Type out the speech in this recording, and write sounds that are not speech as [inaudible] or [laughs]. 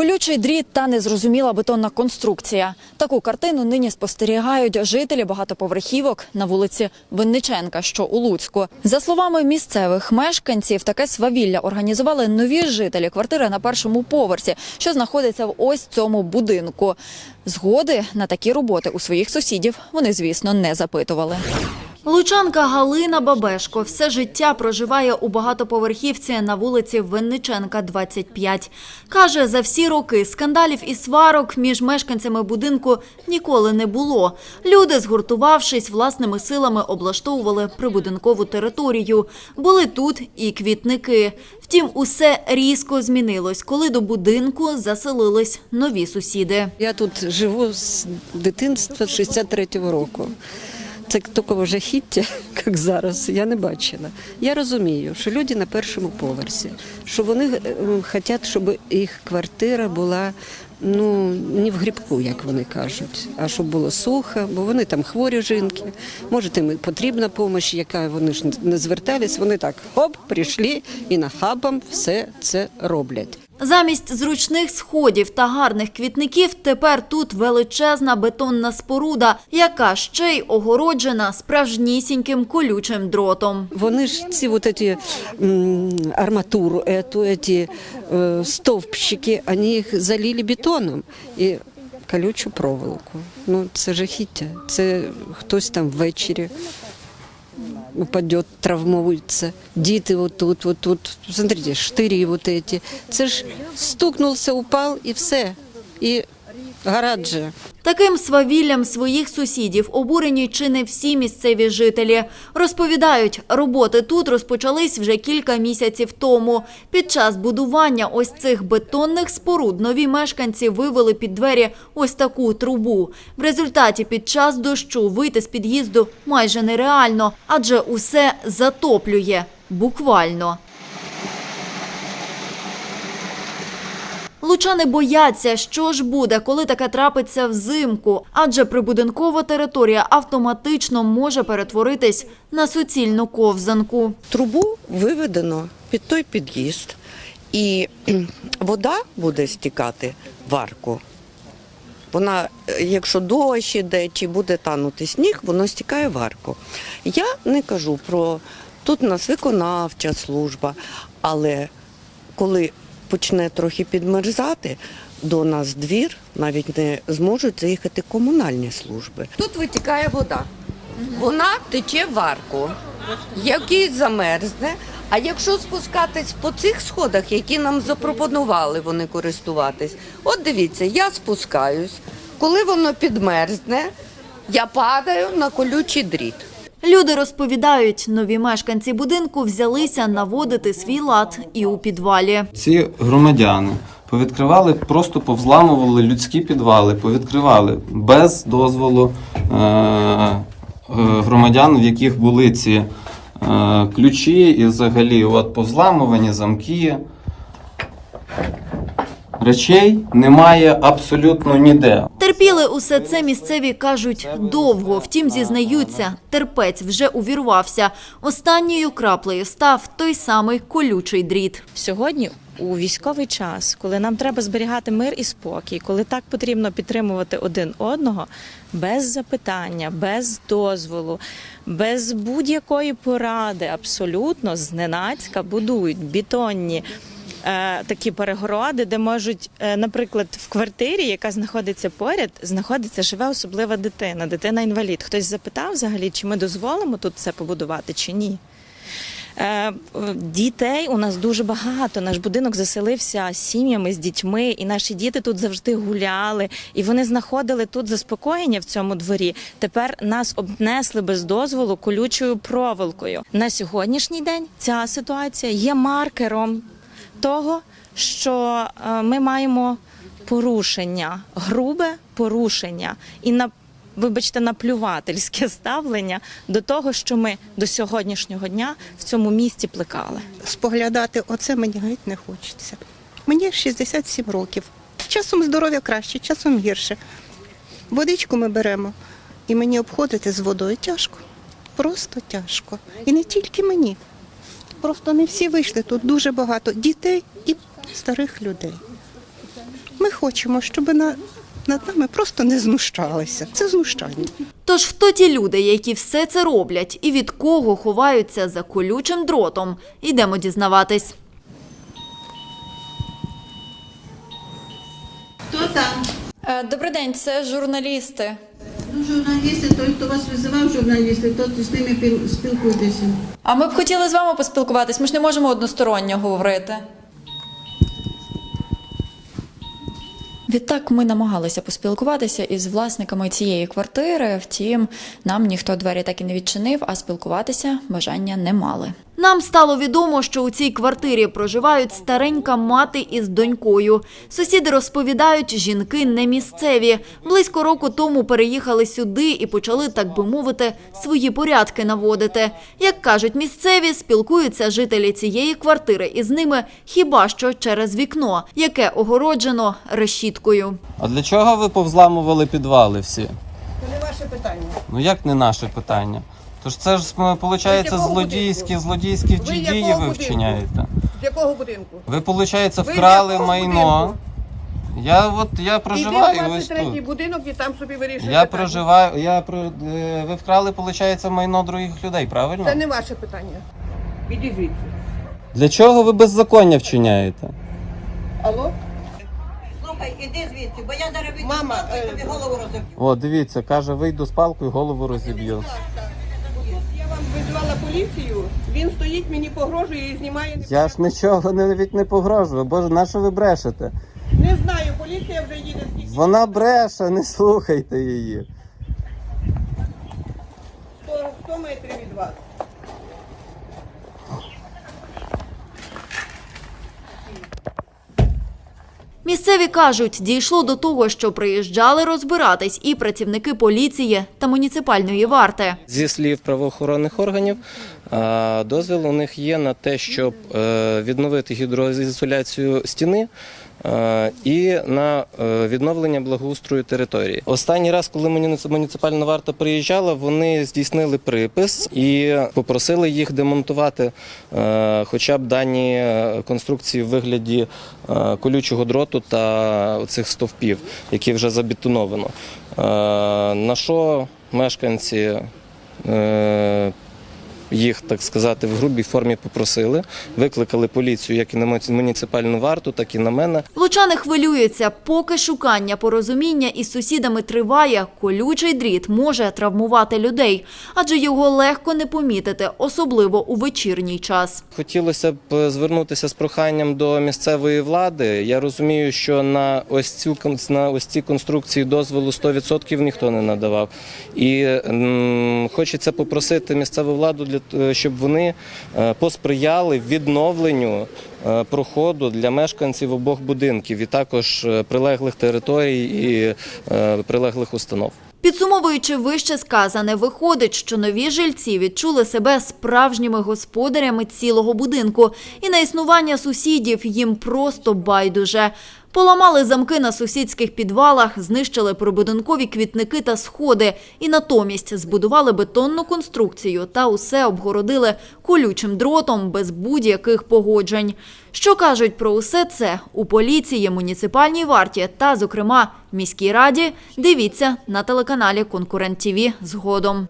Колючий дріт та незрозуміла бетонна конструкція. Таку картину нині спостерігають жителі багатоповерхівок на вулиці Винниченка, що у Луцьку. За словами місцевих мешканців, таке свавілля організували нові жителі квартири на першому поверсі, що знаходиться в ось цьому будинку. Згоди на такі роботи у своїх сусідів вони, звісно, не запитували. Лучанка Галина Бабешко все життя проживає у багатоповерхівці на вулиці Винниченка, 25. Каже, за всі роки скандалів і сварок між мешканцями будинку ніколи не було. Люди, згуртувавшись, власними силами облаштовували прибудинкову територію. Були тут і квітники. Втім, усе різко змінилось, коли до будинку заселились нові сусіди. Я тут живу з дитинства 63-го року. Це такого жахіття, [laughs] як зараз, я не бачила. Я розумію, що люди на першому поверсі, що вони е, хочуть, щоб їх квартира була ну не в грибку, як вони кажуть, а щоб було сухо, бо вони там хворі жінки. Може, їм потрібна допомога, яка вони ж не звертались. Вони так хоп, прийшли і нахабом все це роблять. Замість зручних сходів та гарних квітників тепер тут величезна бетонна споруда, яка ще й огороджена справжнісіньким колючим дротом. Вони ж ці вот эти м, арматуру, эту, эти э, стовпчики, вони їх залили бетоном і колючу проволоку. Ну це жахіття. Це хтось там ввечері упадет, травмується. Діти вот тут, вот тут. Смотрите, штирі вот эти. Це ж стукнувся, упав і все. І гараджа. Таким свавіллям своїх сусідів обурені чи не всі місцеві жителі. Розповідають, роботи тут розпочались вже кілька місяців тому. Під час будування ось цих бетонних споруд нові мешканці вивели під двері ось таку трубу. В результаті під час дощу вийти з під'їзду майже нереально, адже усе затоплює буквально. Лучани бояться, що ж буде, коли таке трапиться взимку, адже прибудинкова територія автоматично може перетворитись на суцільну ковзанку. Трубу виведено під той під'їзд, і вода буде стікати в арку. Вона, е, якщо дощ іде чи буде танути сніг, воно стікає в арку. Я не кажу про тут у нас виконавча служба, але коли почне трохи підмерзати, до нас двір навіть не зможуть заїхати комунальні служби. Тут витікає вода. Вона тече в арку, який замерзне. А якщо спускатись по цих сходах, які нам запропонували вони користуватись, от дивіться, я спускаюсь. Коли воно підмерзне, я падаю на колючий дріт. Люди розповідають, нові мешканці будинку взялися наводити свій лад і у підвалі. Ці громадяни повідкривали, просто повзламували людські підвали, повідкривали без дозволу е- е- громадян, в яких були ці е- ключі і взагалі от повзламувані замки. Речей немає абсолютно ніде. Терпіли усе це місцеві кажуть довго. Втім, зізнаються, терпець вже увірвався. Останньою краплею став той самий колючий дріт. Сьогодні у військовий час, коли нам треба зберігати мир і спокій, коли так потрібно підтримувати один одного без запитання, без дозволу, без будь-якої поради, абсолютно зненацька будують бетонні. Е, Такі перегороди, де можуть, е, наприклад, в квартирі, яка знаходиться поряд, знаходиться живе особлива дитина, дитина-інвалід. Хтось запитав взагалі, чи ми дозволимо тут це побудувати, чи ні. Е, Дітей у нас дуже багато. Наш будинок заселився сім'ями з дітьми, і наші діти тут завжди гуляли, і вони знаходили тут заспокоєння в цьому дворі. Тепер нас обнесли без дозволу колючою проволокою. На сьогоднішній день ця ситуація є маркером того, що е, ми маємо порушення, грубе порушення і на вибачте, наплювательське ставлення до того, що ми до сьогоднішнього дня в цьому місті плекали. споглядати оце мені геть не хочеться. Мені 67 років. Часом здоров'я краще, часом гірше. Водичку ми беремо, і мені обходити з водою тяжко. Просто тяжко. І не тільки мені. Просто не всі вийшли. Тут дуже багато дітей і старих людей. Ми хочемо, щоб на, над нами просто не знущалися. Це знущання. Тож хто ті люди, які все це роблять, і від кого ховаються за колючим дротом? Йдемо дізнаватись. Хто там? Е, Добрий день, це журналісти. Ну, журналісти, той, хто вас визивав, журналісти, то з ними піл- спілкуйтеся. А ми б хотіли з вами поспілкуватись. Ми ж не можемо односторонньо говорити. Відтак ми намагалися поспілкуватися із власниками цієї квартири. Втім, нам ніхто двері так і не відчинив, а спілкуватися бажання не мали. Нам стало відомо, що у цій квартирі проживають старенька мати із донькою. Сусіди розповідають, жінки не місцеві. Близько року тому переїхали сюди і почали, так би мовити, свої порядки наводити. Як кажуть місцеві, спілкуються жителі цієї квартири із ними хіба що через вікно, яке огороджено решіткою. А для чого ви повзламували підвали всі? Це не ваше питання. Ну як не наше питання? Тож це ж виходить якого злодійські, будинку? злодійські Ви дії якого ви будинку? вчиняєте. З якого будинку? Ви, виходить, Ви вкрали якого майно. Я от я проживаю в ось 23 тут. будинок і там собі вирішуєте. Я проживаю, я про е, ви вкрали, виходить, майно других людей, правильно? Це не ваше питання. Іди звідси. Для чого ви беззаконня вчиняєте? Алло? Слухай, іди звідси, бо я зараз вийду Мама, з палкою, е, тобі голову розоб'ю. О, дивіться, каже, вийду з палкою, голову розіб'ю. Вам визвала поліцію, він стоїть, мені погрожує і знімає. Я ж нічого навіть не погрожую. Боже, на що ви брешете? Не знаю, поліція вже їде скільки. Вона бреше, не слухайте її. 100, 100 метрів Місцеві кажуть, дійшло до того, що приїжджали розбиратись і працівники поліції та муніципальної варти. Зі слів правоохоронних органів, дозвіл у них є на те, щоб е, відновити гідроізоляцію стіни. І на е, відновлення благоустрою території. Останній раз, коли муніци- муніципальна варта приїжджала, вони здійснили припис і попросили їх демонтувати е, хоча б дані конструкції в вигляді колючого дроту та цих стовпів, які вже забетоновано. На що мешканці їх, так сказати, в грубій формі попросили, викликали поліцію як і на муніципальну варту, так і на мене. Лучани хвилюються, поки шукання порозуміння із сусідами триває, колючий дріт може травмувати людей, адже його легко не помітити, особливо у вечірній час. Хотілося б звернутися з проханням до місцевої влади. Я розумію, що на ось цю на ось ці конструкції дозволу 100% ніхто не надавав. І м, хочеться попросити місцеву владу для щоб вони е, посприяли відновленню е, проходу для мешканців обох будинків і також е, прилеглих територій і е, прилеглих установ. Підсумовуючи вище сказане, виходить, що нові жильці відчули себе справжніми господарями цілого будинку, і на існування сусідів їм просто байдуже. Поламали замки на сусідських підвалах, знищили прибудинкові квітники та сходи, і натомість збудували бетонну конструкцію та усе обгородили колючим дротом без будь-яких погоджень. Що кажуть про усе це у поліції, муніципальній варті та, зокрема, міській раді, дивіться на телеканалі Конкурент ТІВІ згодом.